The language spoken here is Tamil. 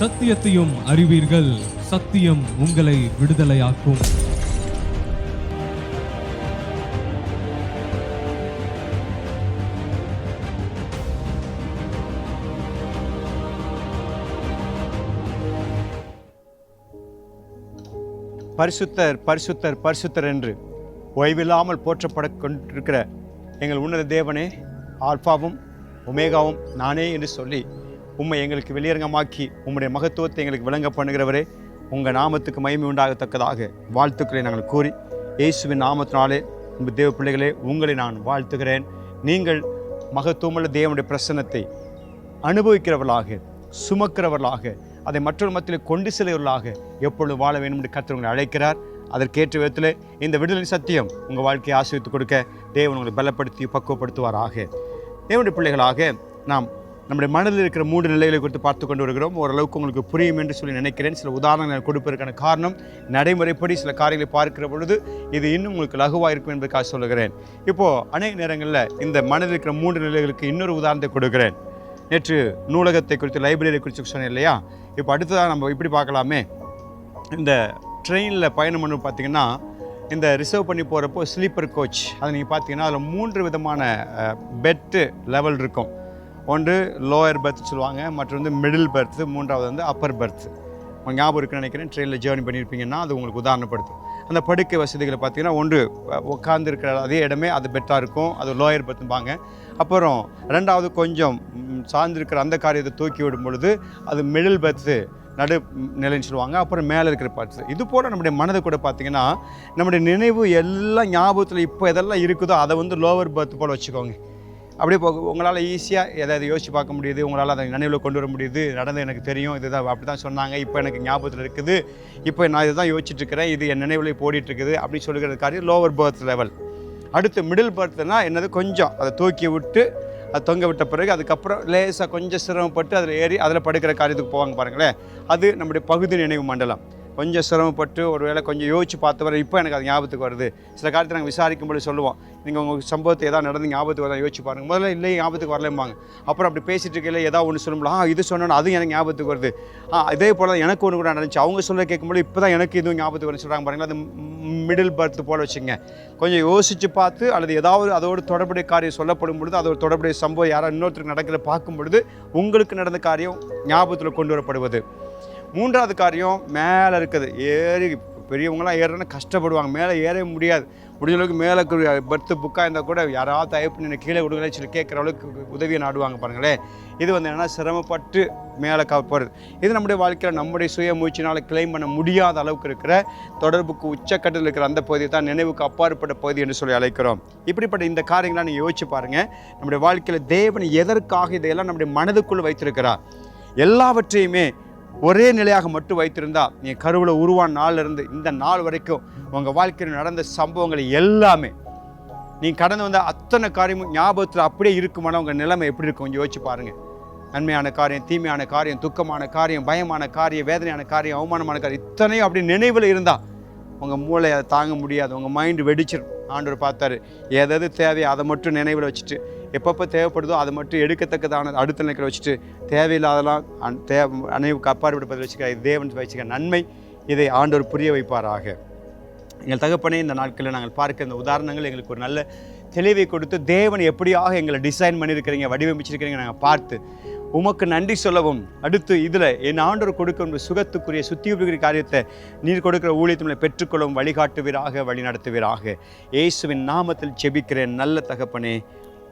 சத்தியத்தையும் அறிவீர்கள். சத்தியம் உங்களை விடுதலையாக்கும். பரிசுத்தர் பரிசுத்தர் பரிசுத்தர் என்று ஓய்வில்லாமல் போற்றப்பட கொண்டிருக்கிற எங்கள் உன்னத தேவனே ஆல்பாவும் ஒமேகாவும் நானே என்று சொல்லி உம்மை எங்களுக்கு வெளியரங்கமாக்கி உம்முடைய மகத்துவத்தை எங்களுக்கு விளங்க பண்ணுகிறவரே உங்கள் நாமத்துக்கு மகிமை உண்டாகத்தக்கதாக வாழ்த்துக்களை நாங்கள் கூறி இயேசுவின் நாமத்தினாலே உங்கள் தேவ பிள்ளைகளே உங்களை நான் வாழ்த்துகிறேன். நீங்கள் மகத்துவமுள்ள தேவனுடைய பிரசன்னத்தை அனுபவிக்கிறவர்களாக சுமக்கிறவர்களாக அதை மற்றொரு மத்தியில் கொண்டு செல்கிறவர்களாக எப்பொழுது வாழ வேண்டும் என்று கர்த்தர் உங்களை அழைக்கிறார். அதற்கேற்ற விதத்தில் இந்த விடுதலை சத்தியம் உங்கள் வாழ்க்கையை ஆசிரியத்து கொடுக்க தேவன் உங்களை பலப்படுத்தி பக்குவப்படுத்துவாராக. தேவனுடைய பிள்ளைகளாக நாம் நம்முடைய மனதில் இருக்கிற மூன்று நிலைகளை குறித்து பார்த்து கொண்டு வருகிறோம். ஓரளவுக்கு உங்களுக்கு புரியும் என்று சொல்லி நினைக்கிறேன். சில உதாரணங்களை கொடுப்பதற்கான காரணம் நடைமுறைப்படி சில காரியங்களை பார்க்கிற பொழுது இது இன்னும் உங்களுக்கு லகுவாக இருக்கும் என்பதற்காக சொல்லுகிறேன். இப்போது அநேக நேரங்களில் இந்த மனதில் இருக்கிற மூன்று நிலைகளுக்கு இன்னொரு உதாரணத்தை கொடுக்கிறேன். நேற்று நூலகத்தை குறித்து லைப்ரரி குறித்து சொன்னேன் இல்லையா? இப்போ அடுத்ததாக நம்ம இப்படி பார்க்கலாமே. இந்த ட்ரெயினில் பயணம் பண்ணு பார்த்தீங்கன்னா இந்த ரிசர்வ் பண்ணி போகிறப்போ ஸ்லீப்பர் கோச் அதை நீங்கள் பார்த்தீங்கன்னா அதில் மூன்று விதமான பெட்டு லெவல் இருக்கும். ஒன்று லோயர் பர்த் சொல்லுவாங்க மற்றும் வந்து மிடில் பர்த் மூன்றாவது வந்து அப்பர் பர்த் உங்கள் ஞாபகம் இருக்குன்னு நினைக்கிறேன் ட்ரெயினில் ஜேர்னி பண்ணியிருப்பீங்கன்னா அது உங்களுக்கு உதாரணப்படுத்தும். அந்த படுக்கை வசதிகளை பார்த்தீங்கன்னா ஒன்று உட்கார்ந்து இருக்கிற அதே இடமே அது பெட்டாக இருக்கும் அது லோயர் பெர்த்தும்பாங்க அப்புறம் ரெண்டாவது கொஞ்சம் சார்ந்திருக்கிற அந்த காரியத்தை தூக்கி விடும் பொழுது அது மிடில் பர்த்து நடு நிலைன்னு சொல்லுவாங்க. அப்புறம் மேலே இருக்கிற பார்ட்ஸ் இது போல் நம்முடைய மனதை கூட பார்த்தீங்கன்னா நம்முடைய நினைவு எல்லாம் ஞாபகத்தில் இப்போ எதெல்லாம் இருக்குதோ அதை வந்து லோவர் பர்த் போல் வச்சுக்கோங்க. அப்படியே போக உங்களால் ஈஸியாக எதாவது யோசிச்சு பார்க்க முடியுது உங்களால் அதை நினைவில் கொண்டு வர முடியுது நடந்து எனக்கு தெரியும் இதுதான் அப்படி தான் சொன்னாங்க இப்போ எனக்கு ஞாபகத்தில் இருக்குது இப்போ நான் இதுதான் யோசிச்சுட்ருக்கிறேன் இது என் நினைவில் இப்போ இருக்குது அப்படின்னு சொல்லுகிறது காரியம் லோவர் பர்த் லெவல் அடுத்து மிடில் பர்த்னா என்னது? கொஞ்சம். அதை தூக்கி விட்டு அது தொங்க விட்ட பிறகு அதுக்கப்புறம் லேசாக கொஞ்சம் சிரமப்பட்டு அதில் ஏறி அதில் படுக்கிற காரியத்துக்கு போவாங்க பாருங்களேன். அது நம்முடைய பகுதி நினைவு மண்டலம். கொஞ்சம் சிரமப்பட்டு ஒரு வேளை கொஞ்சம் யோசிச்சு பார்த்தவரை இப்போ எனக்கு அது ஞாபகத்துக்கு வருது. சில காலத்தில் நாங்கள் விசாரிக்கும்போது சொல்லுவோம். நீங்கள் உங்கள் சம்பவத்தை ஏதாவது நடந்து ஞாபகத்துக்கு வரலாம் யோசிச்சு பாருங்கள் முதல்ல இல்லை ஞாபகத்துக்கு வரலம்பாங்க. அப்புறம் அப்படி பேசிட்டு இருக்கையில் ஏதாவது ஒன்று சொல்லும்போது ஆ இது சொன்னோன்னு அதுவும் எனக்கு ஞாபகத்துக்கு வருது. ஆ இதே போல் தான் எனக்கு ஒன்று கூட நடந்துச்சு. அவங்க சொல்ல கேட்கும்போது இப்போ தான் எனக்கு இதுவும் ஞாபகத்துக்கு வரும்னு சொல்கிறாங்க பாருங்களா அது மிடில் பர்த் போல் வச்சுங்க கொஞ்சம் யோசித்து பார்த்து அல்லது ஏதாவது அதோடு தொடர்புடைய காரியம் சொல்லப்படும் பொழுது அதோட தொடர்புடைய சம்பவம் யாராவது இன்னொருத்தருக்கு நடக்கிற பார்க்கும் பொழுது உங்களுக்கு நடந்த காரியம் ஞாபகத்தில் கொண்டு வரப்படுவது. மூன்றாவது காரியம் மேலே இருக்குது. ஏறி பெரியவங்களாம் ஏறுறதுன்னா கஷ்டப்படுவாங்க. மேலே ஏற முடியாது. முடிஞ்ச அளவுக்கு மேலே பர்த்து புக்காக இருந்தால் கூட யாராவது தயப்பு நின்று கீழே விடுங்களேன் சொல்லி கேட்குற அளவுக்கு உதவியை நாடுவாங்க பாருங்களேன். இது வந்து என்னன்னா சிரமப்பட்டு மேலே க இது நம்முடைய வாழ்க்கையில் நம்முடைய சுய முயற்சினால் கிளைம் பண்ண முடியாத அளவுக்கு இருக்கிற தொடர்புக்கு உச்சக்கட்டத்தில் இருக்கிற அந்த பகுதியை தான் நினைவுக்கு அப்பாற்பட்ட பகுதி என்று சொல்லி அழைக்கிறோம். இப்படிப்பட்ட இந்த காரியங்களை நீங்கள் யோசிச்சு பாருங்கள் நம்முடைய வாழ்க்கையில் தேவன் எதற்காக இதையெல்லாம் நம்முடைய மனதுக்குள் வைத்திருக்கிறார்? எல்லாவற்றையுமே ஒரே நிலையாக மட்டும் வைத்திருந்தா நீ கருவில் உருவான நாளிலிருந்து இந்த நாள் வரைக்கும் உங்கள் வாழ்க்கையில் நடந்த சம்பவங்கள் எல்லாமே நீ கடந்து வந்த அத்தனை காரியமும் ஞாபகத்தில் அப்படியே இருக்குமானா உங்கள் நிலைமை எப்படி இருக்கும்? யோசிச்சு பாருங்கள் நன்மையான காரியம் தீமையான காரியம் துக்கமான காரியம் பயமான காரியம் வேதனையான காரியம் அவமானமான காரியம் இத்தனையும் அப்படி நினைவில் இருந்தால் உங்கள் மூளை அதை தாங்க முடியாது. உங்கள் மைண்டு வெடிச்சிடும் ஆண்டவர் பார்த்தாரு எதாவது தேவையோ அதை மட்டும் நினைவில் வச்சுட்டு எப்பப்போ தேவைப்படுதோ அதை மட்டும் எடுக்கத்தக்கதான அடுத்த நிலைக்கிற வச்சுட்டு தேவையில்லாதெல்லாம் அன் தே அனைவுக்கு அப்பாற்படுப்பதை வச்சுக்க இது தேவன் வச்சுக்க நன்மை இதை ஆண்டவர் புரிய வைப்பாராக. எங்கள் தகப்பனே இந்த நாட்களில் நாங்கள் பார்க்க இந்த உதாரணங்கள் எங்களுக்கு ஒரு நல்ல தெளிவை கொடுத்து தேவன் எப்படியாக எங்களை டிசைன் பண்ணியிருக்கிறீங்க வடிவமைச்சிருக்கிறீங்க நாங்கள் பார்த்து உமக்கு நன்றி சொல்லவும். அடுத்து இதில் என் ஆண்டவர் கொடுக்கும் சுகத்துக்குரிய சுத்தியுடைய காரியத்தை நீர் கொடுக்கிற ஊழியத்தினை பெற்றுக்கொள்ளவும் வழிகாட்டுவீராக வழி நடத்துவீராக இயேசுவின் நாமத்தில் செபிக்கிறேன். நல்ல தகப்பனே